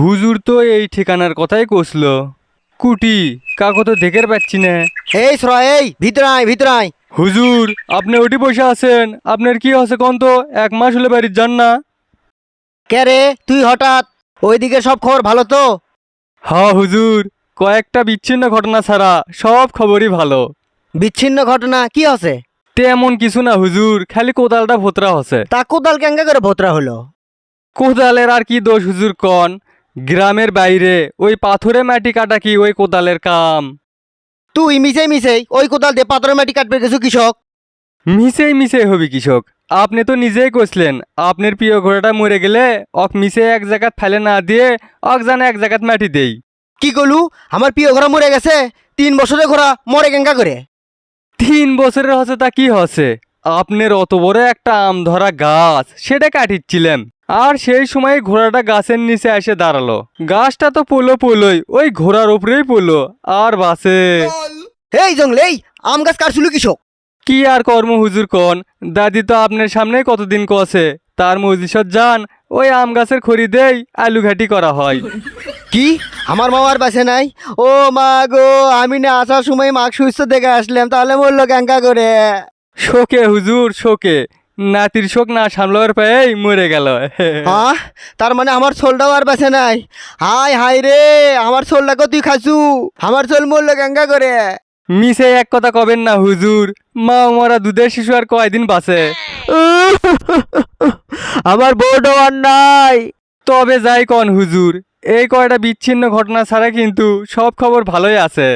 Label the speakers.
Speaker 1: হুজুর তো এই ঠিকানার কথাই কষল কুটি কাকো তো দেখে পাচ্ছি না।
Speaker 2: এই সরা এই ভিতরে আয় ভিতরে আয়।
Speaker 1: হুজুর আপনি ওটি বসে আছেন। আপনার কি আছে কোন তো এক মাস হলে বাড়ির যান না।
Speaker 2: কে রে? তুই হঠাৎ? ওইদিকে সব খবর ভালো তো?
Speaker 1: হ্যাঁ হুজুর। কয়েকটা বিচ্ছিন্ন ঘটনা ছাড়া সব খবরই ভালো।
Speaker 2: বিচ্ছিন্ন ঘটনা? কি আছে
Speaker 1: তেমন কিছু না হুজুর। খালি কোদালটা ভোতরা হচ্ছে
Speaker 2: তা কোদাল কেঙ্গা করে ভোতরা হলো?
Speaker 1: কোদালের আর কি দোষ হুজুর কন? গ্রামের বাইরে ওই পাথরে মাটি কাটা কি ওই কোদালের কাম?
Speaker 2: তুই মিশে মিশে ওই কোদাল দিয়ে পাথরের মাটি কাটবে কিছু কৃষক?
Speaker 1: মিশেই মিশে হবি কৃষক। আপনি তো নিজেই কষলেন আপনার প্রিয় ঘোড়াটা মরে গেলে অক মিশে এক জায়গাত ফেলে না দিয়ে অক জানে এক জায়গাত মাটি দেই।
Speaker 2: কি করলু আমার প্রিয় ঘোড়া মরে গেছে তিন বছরের ঘোড়া মরে কেঙ্গা করে।
Speaker 1: তিন বছরের হচ্ছে তা কি হচ্ছে আপনার অত বড় একটা আম ধরা গাছ সেটা কাটিচ্ছিলেন। আর সেই সময় ঘোড়াটা গাছের নিচে এসে দাঁড়াল। গাছটা তো পোলো পোলোই ওই ঘোড়ার উপরেই পোলো। আর বাসে।
Speaker 2: এই জঙ্গলে এই আম গাছ কাটছিল কৃষক?
Speaker 1: কি আর কর্ম হুজুর কন? দাদি তো আপনার সামনে কতদিন কছে তার মজিষত যান ওই আম গাছের খড়ি দেই আলু ঘাটি করা হয়।
Speaker 2: কি? আমার মামার বাসে নাই? ও মা গো আমি না আসার সময় মাক সুস্থ দেখে আসলাম তাহলে মরলো কেঙ্গা করে।
Speaker 1: শোকে হুজুর শোকে। নাতির শোক না সামলাবার পেয়েই মরে গেল।
Speaker 2: হ্যাঁ তার মানে আমার ছোলটাও আর বাসে নাই? হাই হাই রে আমার ছোলটাকে তুই খাসু আমার ছোল মরলো কেঙ্গা করে?
Speaker 1: মিশে এক কথা কবেন না হুজুর। মা মরা দুধের শিশু আর কয়দিন বাঁচে?
Speaker 2: আমার বউটাও আর নাই।
Speaker 1: তবে যাই কন হুজুর। এই কয়টা বিচ্ছিন্ন ঘটনা ছাড়া কিন্তু সব খবর ভালোই আছে।